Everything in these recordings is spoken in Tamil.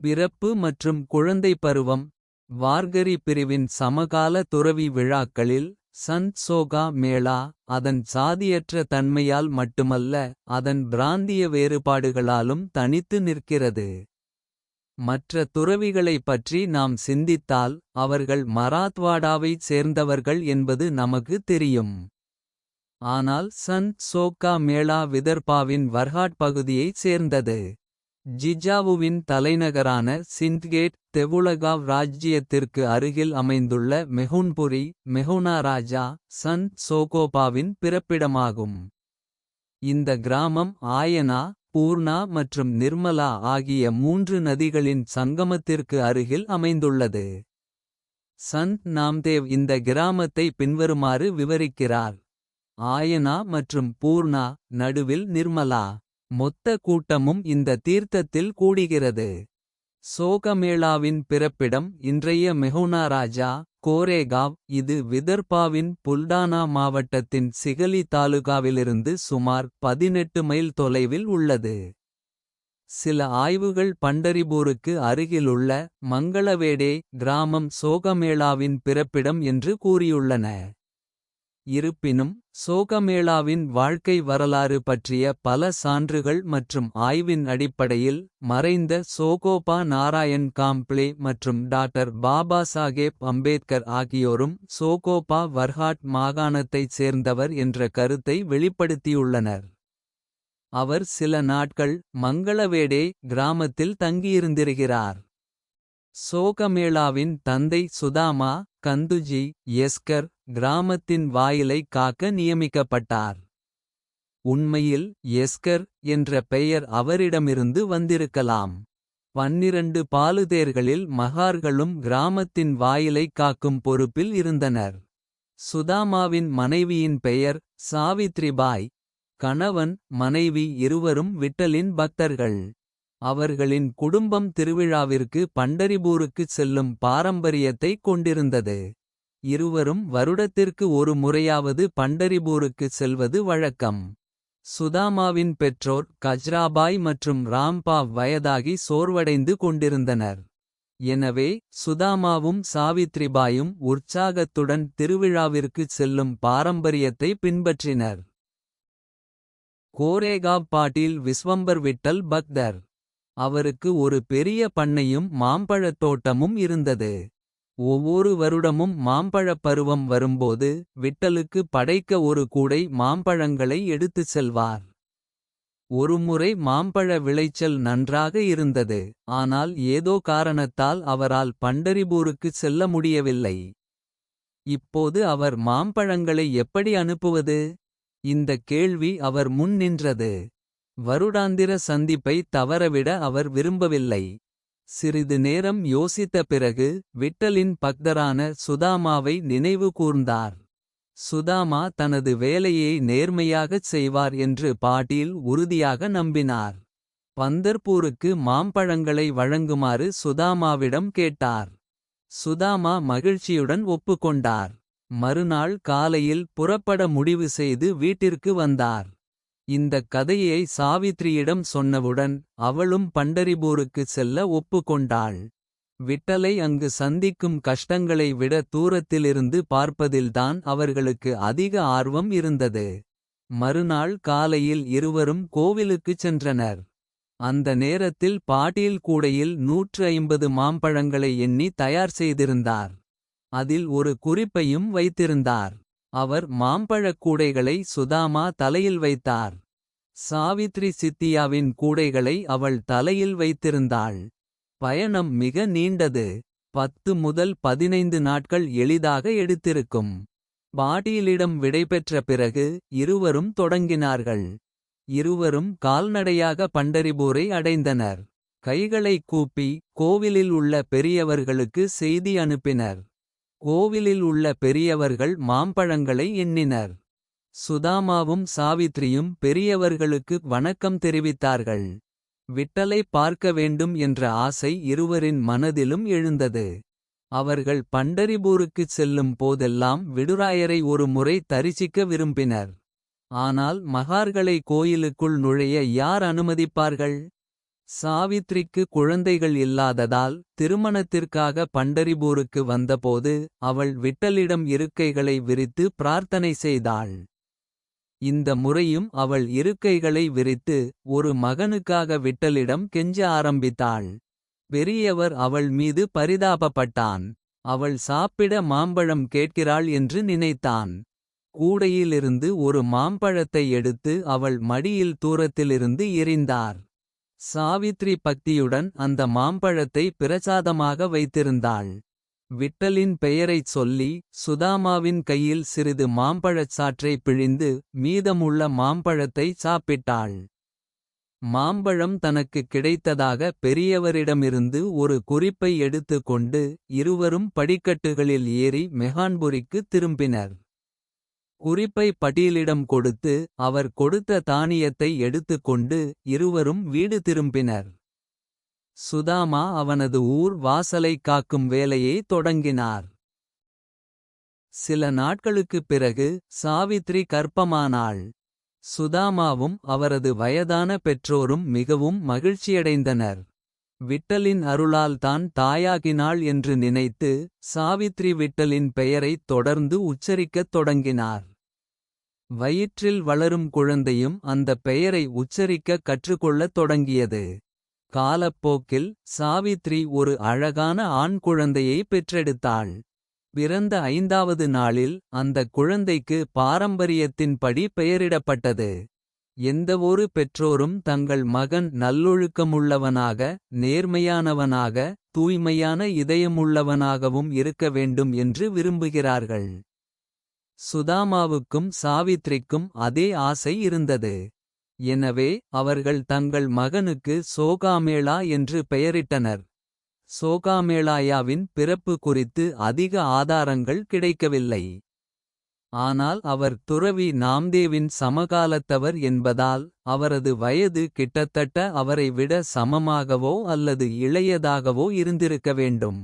பிறப்பு மற்றும் குழந்தை பருவம் வார்கரி பிரிவின் சமகால துறவி விழாக்களில் சந்த் சோகா மேளா அதன் சாதியற்ற தன்மையால் மட்டுமல்ல அதன் பிராந்திய வேறுபாடுகளாலும் தனித்து நிற்கிறது. மற்ற துறவிகளைப் பற்றி நாம் சிந்தித்தால் அவர்கள் மராத்வாடாவைச் சேர்ந்தவர்கள் என்பது நமக்கு தெரியும். ஆனால் சந்த் சோக்கா மேளா விதர்பாவின் வர்ஹாட் பகுதியைச் சேர்ந்தது. ஜிஜாவுவின் தலைநகரான சிந்த்கேட் தெவுலகாவ் ராஜ்ஜியத்திற்கு அருகில் அமைந்துள்ள மெஹுன்புரி மெஹுனா ராஜா சந்த் சோகோபாவின் பிறப்பிடமாகும். இந்த கிராமம் ஆயனா பூர்ணா மற்றும் நிர்மலா ஆகிய மூன்று நதிகளின் சங்கமத்திற்கு அருகில் அமைந்துள்ளது. சந்த் நாம்தேவ் இந்த கிராமத்தை பின்வருமாறு விவரிக்கிறார். ஆயனா மற்றும் பூர்ணா நடுவில் நிர்மலா. மொத்த கூட்டமும் இந்த தீர்த்தத்தில் கூடுகிறது. சோகமேளாவின் பிறப்பிடம் இன்றைய மெஹுனா ராஜா கோரேகாவ் இது விதர்பாவின் புல்டானா மாவட்டத்தின் சிகலி தாலுகாவிலிருந்து சுமார் 18 மைல் தொலைவில் உள்ளது. சில ஆய்வுகள் பண்டரிபூருக்கு அருகிலுள்ள மங்களவேடே கிராமம் சோகமேளாவின் பிறப்பிடம் என்று கூறியுள்ளன. இருப்பினும் சோகமேளாவின் வாழ்க்கை வரலாறு பற்றிய பல சான்றுகள் மற்றும் ஆய்வின் அடிப்படையில் மறைந்த சோகோபா நாராயண் காம்ப்ளே மற்றும் டாக்டர் பாபா சாகேப் அம்பேத்கர் ஆகியோரும் சோகோபா வர்ஹாட் மாகாணத்தைச் சேர்ந்தவர் என்ற கருத்தை வெளிப்படுத்தியுள்ளனர். அவர் சில நாட்கள் மங்களவேடே கிராமத்தில் தங்கியிருந்திருக்கிறார். சோகமேளாவின் தந்தை சுதாமா கந்துஜி எஸ்கர் கிராமத்தின் வாயிலை காக்க நியமிக்கப்பட்டார். உண்மையில் எஸ்கர் என்ற பெயர் அவரிடமிருந்து வந்திருக்கலாம். பன்னிரண்டு பாலுதேர்களில் மகார்களும் கிராமத்தின் வாயிலை காக்கும் பொறுப்பில் இருந்தனர். சுதாமாவின் மனைவியின் பெயர் சாவித்ரிபாய். கணவன் மனைவி இருவரும் விட்டலின் பக்தர்கள். அவர்களின் குடும்பம் திருவிழாவிற்கு பண்டரிபூருக்குச் செல்லும் பாரம்பரியத்தைக் கொண்டிருந்தது. இருவரும் வருடத்திற்கு ஒரு முறையாவது பண்டரிபூருக்குச் செல்வது வழக்கம். சுதாமாவின் பெற்றோர் கஜ்ராபாய் மற்றும் ராம்பாவ் வயதாகி சோர்வடைந்து கொண்டிருந்தனர். எனவே சுதாமாவும் சாவித்ரிபாயும் உற்சாகத்துடன் திருவிழாவிற்குச் செல்லும் பாரம்பரியத்தை பின்பற்றினர். கோரேகாவ் பாட்டீல் விஸ்வம்பர் விட்டல் பக்தர். அவருக்கு ஒரு பெரிய பண்ணையும் மாம்பழத் தோட்டமும் இருந்தது. ஒவ்வொரு வருடமும் மாம்பழப் பருவம் வரும்போது விட்டலுக்கு படைக்க ஒரு கூடை மாம்பழங்களை எடுத்துச் செல்வார். ஒருமுறை மாம்பழ விளைச்சல் நன்றாக இருந்தது. ஆனால் ஏதோ காரணத்தால் அவரால் பண்டரிபூருக்குச் செல்ல முடியவில்லை. இப்போது அவர் மாம்பழங்களை எப்படி அனுப்புவது. இந்தக் கேள்வி அவர் முன் நின்றது. வருடாந்திர சந்திப்பை தவறவிட அவர் விரும்பவில்லை. சிறிது நேரம் யோசித்த பிறகு விட்டலின் பக்தரான சுதாமாவை நினைவு கூர்ந்தார். சுதாமா தனது வேலையை நேர்மையாகச் செய்வார் என்று பாட்டீல் உறுதியாக நம்பினார். பந்தர்பூருக்கு மாம்பழங்களை வழங்குமாறு சுதாமாவிடம் கேட்டார். சுதாமா மகிழ்ச்சியுடன் ஒப்புக்கொண்டார். மறுநாள் காலையில் புறப்பட முடிவு செய்து வீட்டிற்கு வந்தார். இந்தக் கதையை சாவித்ரியிடம் சொன்னவுடன் அவளும் பண்டரிபூருக்கு செல்ல ஒப்புக்கொண்டாள். விட்டலை அங்கு சந்திக்கும் கஷ்டங்களை விட தூரத்திலிருந்து பார்ப்பதில்தான் அவர்களுக்கு அதிக ஆர்வம் இருந்தது. மறுநாள் காலையில் இருவரும் கோவிலுக்குச் சென்றனர். அந்த நேரத்தில் பாட்டீல் கூடையில் 150 மாம்பழங்களை எண்ணி தயார் செய்திருந்தார். அதில் ஒரு குறிப்பையும் வைத்திருந்தார். அவர் மாம்பழக் கூடைகளை சுதாமா தலையில் வைத்தார். சாவித்ரி சித்தியாவின் கூடைகளை அவள் தலையில் வைத்திருந்தாள். பயணம் மிக நீண்டது. பத்து முதல் பதினைந்து நாட்கள் எளிதாக எடுத்திருக்கும். பாட்டீலிடம் விடைபெற்ற பிறகு இருவரும் தொடங்கினார்கள். இருவரும் கால்நடையாக பண்டரிபூரை அடைந்தனர். கைகளை கூப்பி கோவிலில் உள்ள பெரியவர்களுக்கு செய்தி அனுப்பினர். கோவிலில் உள்ள பெரியவர்கள் மாம்பழங்களை எண்ணினர். சுதாமாவும் சாவித்ரியும் பெரியவர்களுக்கு வணக்கம் தெரிவித்தார்கள். விட்டலை பார்க்க வேண்டும் என்ற ஆசை இருவரின் மனதிலும் எழுந்தது. அவர்கள் பண்டரிபூருக்குச் செல்லும் போதெல்லாம் விடுராயரை ஒரு முறை தரிசிக்க விரும்பினர். ஆனால் மகார்களை கோயிலுக்குள் நுழைய யார் அனுமதிப்பார்கள். சாவித்ரிக்கு குழந்தைகள் இல்லாததால் திருமணத்திற்காக பண்டரிபூருக்கு வந்தபோது அவள் விட்டலிடம் இருக்கைகளை விரித்து பிரார்த்தனை செய்தாள். இந்த முறையும் அவள் இருக்கைகளை விரித்து ஒரு மகனுக்காக விட்டலிடம் கெஞ்ச ஆரம்பித்தாள். பெரியவர் அவள் மீது பரிதாபப்பட்டான். அவள் சாப்பிட மாம்பழம் கேட்கிறாள் என்று நினைத்தான். கூடையிலிருந்து ஒரு மாம்பழத்தை எடுத்து அவள் மடியில் தூரத்திலிருந்து எறிந்தார். சாவித்ரி பக்தியுடன் அந்த மாம்பழத்தை பிரசாதமாக வைத்திருந்தாள். விட்டலின் பெயரைச் சொல்லி சுதாமாவின் கையில் சிறிது மாம்பழச் சாற்றை பிழிந்து மீதமுள்ள மாம்பழத்தை சாப்பிட்டாள். மாம்பழம் தனக்கு கிடைத்ததாக பெரியவரிடமிருந்து ஒரு குறிப்பை எடுத்து கொண்டு இருவரும் படிக்கட்டுகளில் ஏறி மெகான்புரிக்கு திரும்பினர். குறிப்பை பட்டியலிடம் கொடுத்து அவர் கொடுத்த தானியத்தை எடுத்துக்கொண்டு இருவரும் வீடு திரும்பினர். சுதாமா அவனது ஊர் வாசலை காக்கும் வேலையை தொடங்கினார். சில நாட்களுக்குப் பிறகு சாவித்ரி கற்பமானாள் சுதாமாவும் அவரது வயதான பெற்றோரும் மிகவும் மகிழ்ச்சியடைந்தனர். விட்டலின் அருளால்தான் தாயாகினாள் என்று நினைத்து சாவித்ரி விட்டலின் பெயரைத் தொடர்ந்து உச்சரிக்கத் தொடங்கினார். வயிற்றில் வளரும் குழந்தையும் அந்த பெயரை உச்சரிக்க கற்றுக்கொள்ளத் தொடங்கியது. காலப்போக்கில் சாவித்ரி ஒரு அழகான ஆண் குழந்தையை பெற்றெடுத்தாள். பிறந்த ஐந்தாவது நாளில் அந்த குழந்தைக்கு பாரம்பரியத்தின்படி பெயரிடப்பட்டது. எந்தவொரு பெற்றோரும் தங்கள் மகன் நல்லொழுக்கமுள்ளவனாக. நேர்மையானவனாக தூய்மையான இதயமுள்ளவனாகவும் இருக்க வேண்டும் என்று விரும்புகிறார்கள். சுதாமாவுக்கும் சாவித்ரிக்கும் அதே ஆசை இருந்தது. எனவே அவர்கள் தங்கள் மகனுக்கு சோகாமேளா என்று பெயரிட்டனர். சோகாமேளாயாவின் பிறப்பு குறித்து அதிக ஆதாரங்கள் கிடைக்கவில்லை. ஆனால் அவர் துறவி நாம்தேவின் சமகாலத்தவர் என்பதால் அவரது வயது கிட்டத்தட்ட அவரை விட சமமாகவோ அல்லது இளையதாகவோ இருந்திருக்க வேண்டும்.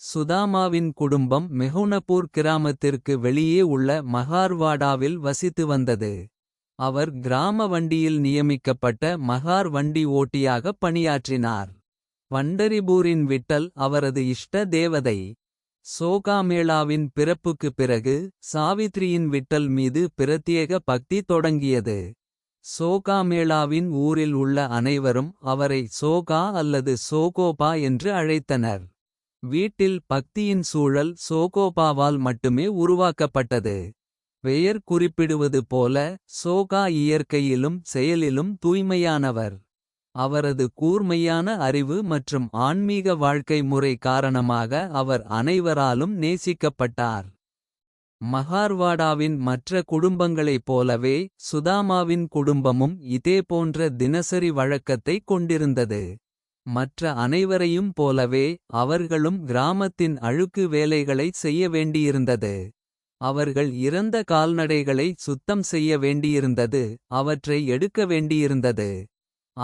சுதாமாவின் குடும்பம் மெஹுனபூர் கிராமத்திற்கு வெளியே உள்ள மகார்வாடாவில் வசித்து வந்தது. அவர் கிராம வண்டியில் நியமிக்கப்பட்ட மகார் வண்டி ஓட்டியாக பணியாற்றினார். பண்டரிபூரின் விட்டல் அவரது இஷ்ட தேவதை. சோகாமேளாவின் பிறப்புக்கு பிறகு சாவித்ரியின் விட்டல் மீது பிரத்யேக பக்தி தொடங்கியது. சோகாமேளாவின் ஊரில் உள்ள அனைவரும் அவரை சோகா அல்லது சோகோபா என்று அழைத்தனர். வீட்டில் பக்தியின் சூழல் சோகோபாவால் மட்டுமே உருவாக்கப்பட்டது. பெயர் குறிப்பிடுவது போல சோகா இயற்கையிலும் செயலிலும் தூய்மையானவர். அவரது கூர்மையான அறிவு மற்றும் ஆன்மீக வாழ்க்கை முறை காரணமாக அவர் அனைவராலும் நேசிக்கப்பட்டார். மகார்வாடாவின் மற்ற குடும்பங்களைப் போலவே சுதாமாவின் குடும்பமும் இதேபோன்ற தினசரி வழக்கத்தை கொண்டிருந்தது. மற்ற அனைவரையும் போலவே அவர்களும் கிராமத்தின் அழுக்கு வேலைகளை செய்ய வேண்டியிருந்தது. அவர்கள் இறந்த கால்நடைகளை சுத்தம் செய்ய வேண்டியிருந்தது அவற்றை எடுக்க வேண்டியிருந்தது.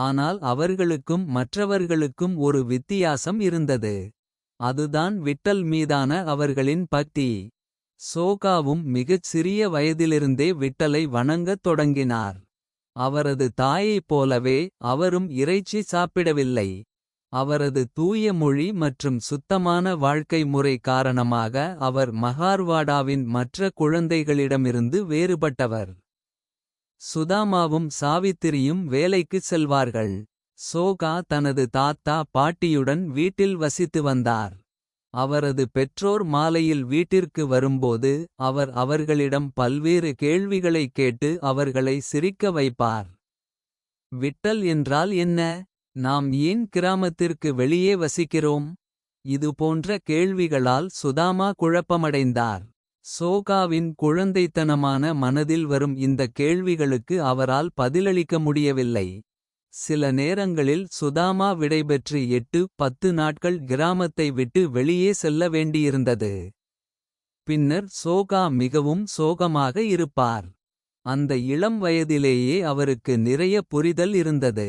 ஆனால் அவர்களுக்கும் மற்றவர்களுக்கும் ஒரு வித்தியாசம் இருந்தது. அதுதான் விட்டல் மீதான அவர்களின் பக்தி. சோகாவும் மிகச் சிறிய வயதிலிருந்தே விட்டலை வணங்கத் தொடங்கினார். அவரது தாயைப் போலவே அவரும் இறைச்சி சாப்பிடவில்லை. அவரது தூய மொழி மற்றும் சுத்தமான வாழ்க்கை முறை காரணமாக அவர் மகார்வாடாவின் மற்ற குழந்தைகளிடமிருந்து வேறுபட்டவர். சுதாமாவும் சாவித்திரியும் வேலைக்கு செல்வார்கள். சோகா தனது தாத்தா பாட்டியுடன் வீட்டில் வசித்து வந்தார். அவரது பெற்றோர் மாலையில் வீட்டிற்கு வரும்போது அவர் அவர்களிடம் பல்வேறு கேள்விகளைக் கேட்டு அவர்களை சிரிக்க வைப்பார். விட்டல் என்றால் என்ன நாம் ஏன் கிராமத்திற்கு வெளியே வசிக்கிறோம். இது போன்ற கேள்விகளால் சுதாமா குழப்பமடைந்தார். சோகாவின் குழந்தைத்தனமான மனதில் வரும் இந்த கேள்விகளுக்கு அவரால் பதிலளிக்க முடியவில்லை. சில நேரங்களில் சுதாமா விடைபெற்று எட்டு பத்து நாட்கள் கிராமத்தை விட்டு வெளியே செல்ல வேண்டியிருந்தது. பின்னர் சோகா மிகவும் சோகமாக இருப்பார். அந்த இளம் வயதிலேயே அவருக்கு நிறைய புரிதல் இருந்தது.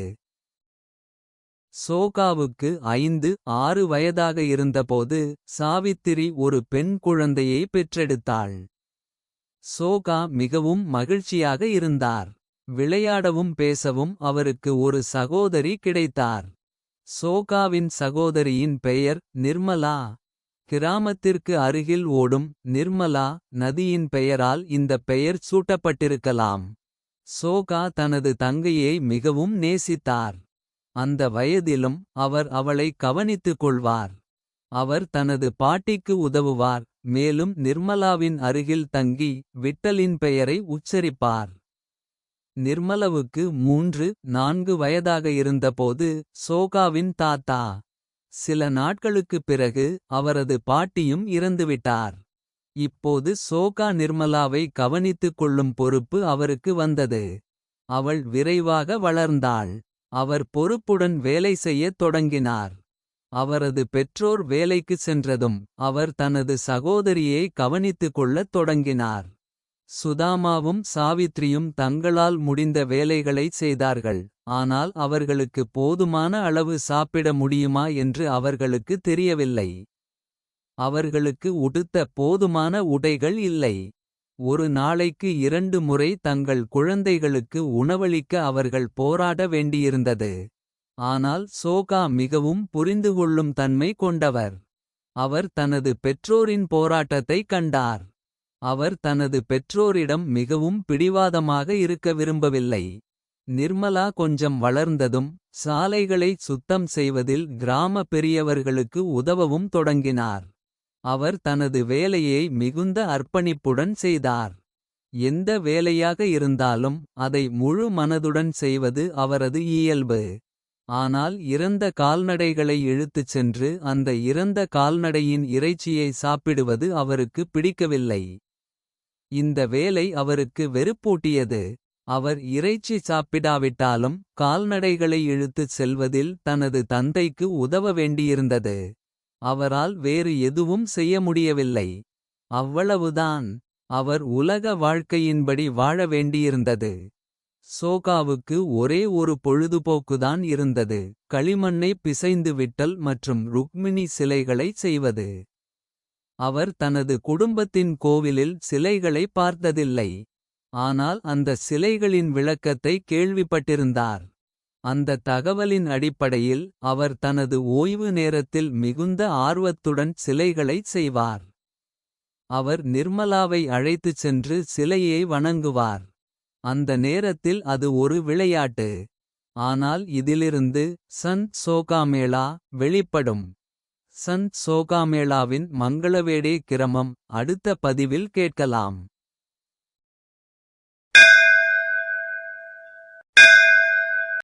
சோகாவுக்கு ஐந்து ஆறு வயதாக இருந்தபோது சாவித்திரி ஒரு பெண் குழந்தையை பெற்றெடுத்தாள். சோகா மிகவும் மகிழ்ச்சியாக இருந்தார். விளையாடவும் பேசவும் அவருக்கு ஒரு சகோதரி கிடைத்தார். சோகாவின் சகோதரியின் பெயர் நிர்மலா. கிராமத்திற்கு அருகில் ஓடும் நிர்மலா நதியின் பெயரால் இந்தப் பெயர் சூட்டப்பட்டிருக்கலாம். சோகா தனது தங்கையை மிகவும் நேசித்தார். அந்த வயதிலும் அவர் அவளை கவனித்துக் கொள்வார். அவர் தனது பாட்டிக்கு உதவுவார் மேலும் நிர்மலாவின் அருகில் தங்கி விட்டலின் பெயரை உச்சரிப்பார். நிர்மலவுக்கு மூன்று நான்கு வயதாக இருந்தபோது சோகாவின் தாத்தா. சில நாட்களுக்குப் பிறகு அவரது பாட்டியும் இறந்துவிட்டார். இப்போது சோகா நிர்மலாவை கவனித்துக் கொள்ளும் பொறுப்பு அவருக்கு வந்தது. அவள் விரைவாக வளர்ந்தாள். அவர் பொறுப்புடன் வேலை செய்யத் தொடங்கினார். அவரது பெற்றோர் வேலைக்கு சென்றதும் அவர் தனது சகோதரியை கவனித்துக் கொள்ளத் தொடங்கினார். சுதாமாவும் சாவித்ரியும் தங்களால் முடிந்த வேலைகளைச் செய்தார்கள். ஆனால் அவர்களுக்கு போதுமான அளவு சாப்பிட முடியுமா என்று அவர்களுக்கு தெரியவில்லை. அவர்களுக்கு உடுத்த போதுமான உடைகள் இல்லை. ஒரு நாளைக்கு இரண்டு முறை தங்கள் குழந்தைகளுக்கு உணவளிக்க அவர்கள் போராட வேண்டியிருந்தது. ஆனால் சோகா மிகவும் புரிந்துகொள்ளும் தன்மை கொண்டவர். அவர் தனது பெற்றோரின் போராட்டத்தை கண்டார். அவர் தனது பெற்றோரிடம் மிகவும் பிடிவாதமாக இருக்க விரும்பவில்லை. நிர்மலா கொஞ்சம் வளர்ந்ததும் சாலைகளை சுத்தம் செய்வதில் கிராம பெரியவர்களுக்கு உதவவும் தொடங்கினார். அவர் தனது வேலையை மிகுந்த அர்ப்பணிப்புடன் செய்தார். எந்த வேலையாக இருந்தாலும் அதை முழு மனதுடன் செய்வது அவரது இயல்பு. ஆனால் இறந்த கால்நடைகளை இழுத்துச் சென்று அந்த இறந்த கால்நடையின் இறைச்சியை சாப்பிடுவது அவருக்கு பிடிக்கவில்லை. இந்த வேலை அவருக்கு வெறுப்பூட்டியது. அவர் இறைச்சி சாப்பிடாவிட்டாலும் கால்நடைகளை இழுத்துச் செல்வதில் தனது தந்தைக்கு உதவ வேண்டியிருந்தது. அவரால் வேறு எதுவும் செய்ய முடியவில்லை. அவ்வளவுதான் அவர் உலக வாழ்க்கையின்படி வாழ வேண்டியிருந்தது. சோகாவுக்கு ஒரே ஒரு பொழுதுபோக்குதான் இருந்தது. களிமண்ணை பிசைந்து விட்டல் மற்றும் ருக்மிணி சிலைகளை செய்வது. அவர் தனது குடும்பத்தின் கோவிலில் சிலைகளை பார்த்ததில்லை. ஆனால் அந்த சிலைகளின் விளக்கத்தை கேள்விப்பட்டிருந்தார். அந்த தகவலின் அடிப்படையில் அவர் தனது ஓய்வு நேரத்தில் மிகுந்த ஆர்வத்துடன் சிலைகளைச் செய்வார். அவர் நிர்மலாவை அழைத்துச் சென்று சிலையை வணங்குவார். அந்த நேரத்தில் அது ஒரு விளையாட்டு. ஆனால் இதிலிருந்து சந்த் சோகாமேளா வெளிப்படும். சந்த் சோகாமேளாவின் மங்களவேடே கிரமம் அடுத்த பதிவில் கேட்கலாம்.